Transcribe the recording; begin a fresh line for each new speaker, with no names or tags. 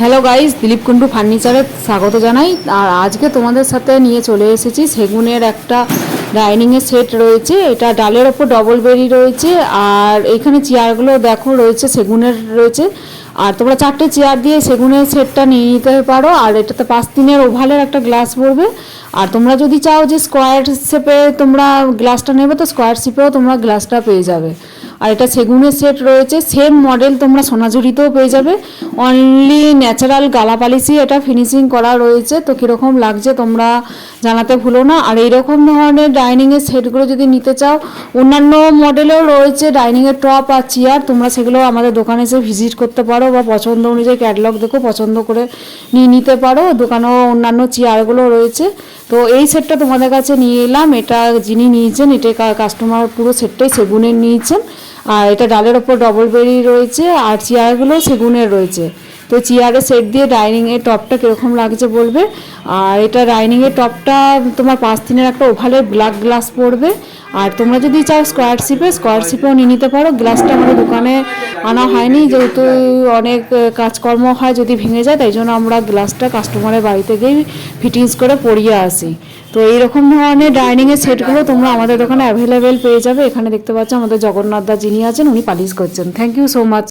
Hello guys Dilip Kundu ফার্নিচারে স্বাগত জানাই। আর আজকে তোমাদের সাথে নিয়ে চলে এসেছি সেগুনের একটা ডাইনিংয়ের সেট রয়েছে। এটা ডালের ওপর ডবল বেরি রয়েছে। আর এখানে চেয়ারগুলো দেখো রয়েছে, সেগুনের রয়েছে। আর তোমরা চারটে চেয়ার দিয়ে সেগুনের সেটটা নিয়ে নিতে পারো। আর এটাতে পাঁচ তিনের ওভালের একটা গ্লাস পড়বে আর তোমরা যদি চাও যে স্কোয়ার শেপে তোমরা গ্লাসটা নেবে, তো স্কোয়ার শেপেও তোমরা গ্লাসটা পেয়ে যাবে। আর এটা সেগুনের সেট রয়েছে। সেম মডেল তোমরা সোনাঝুরিতেও পেয়ে যাবে। অনলি ন্যাচারাল গালা পালিশই এটা ফিনিশিং করা রয়েছে। তো কীরকম লাগছে তোমরা জানাতে ভুলো না। আর এইরকম ধরনের ডাইনিংয়ের সেটগুলো যদি নিতে চাও, অন্যান্য মডেলেও রয়েছে ডাইনিংয়ের টপ আর চেয়ার তোমরা সেগুলো আমাদের দোকানে এসে ভিজিট করতে পারো বা পছন্দ অনুযায়ী ক্যাটালগ দেখো, পছন্দ করে নিয়ে নিতে পারো। দোকানেও অন্যান্য চেয়ারগুলো রয়েছে। তো এই সেটটা তোমাদের কাছে নিয়ে এলাম। এটা যিনি নিয়েছেন, এটা কাস্টমার পুরো সেটটাই সেগুনের নিয়েছেন। আর এটা ডালের ওপর ডবল বেরি রয়েছে আর চেয়ারগুলো সেগুনের রয়েছে। তো চেয়ারের সেট দিয়ে ডাইনিংয়ের টপটা কীরকম লাগছে বলবে? আর এটা ডাইনিংয়ের টপটা তোমার পাঁচ দিনের একটা ওভালের ব্ল্যাক গ্লাস পড়বে। আর তোমরা যদি চাও স্কোয়ার শিপে স্কোয়ার শিপেও নিয়ে নিতে পারো। গ্লাসটা আমাদের দোকানে আনা হয়নি, যেহেতু অনেক কাজকর্ম হয় যদি ভেঙে যায়, তাই জন্য আমরা গ্লাসটা কাস্টমারের বাড়িতে গিয়েই ফিটিংস করে পরিয়ে আসি। তো এইরকম ধরনের ডাইনিংয়ের সেটগুলো তোমরা আমাদের দোকানে অ্যাভেলেবেল পেয়ে যাবে। এখানে দেখতে পাচ্ছ আমাদের জগন্নাথ দা যিনি আছেন, উনি পালিশ করছেন। Thank you so much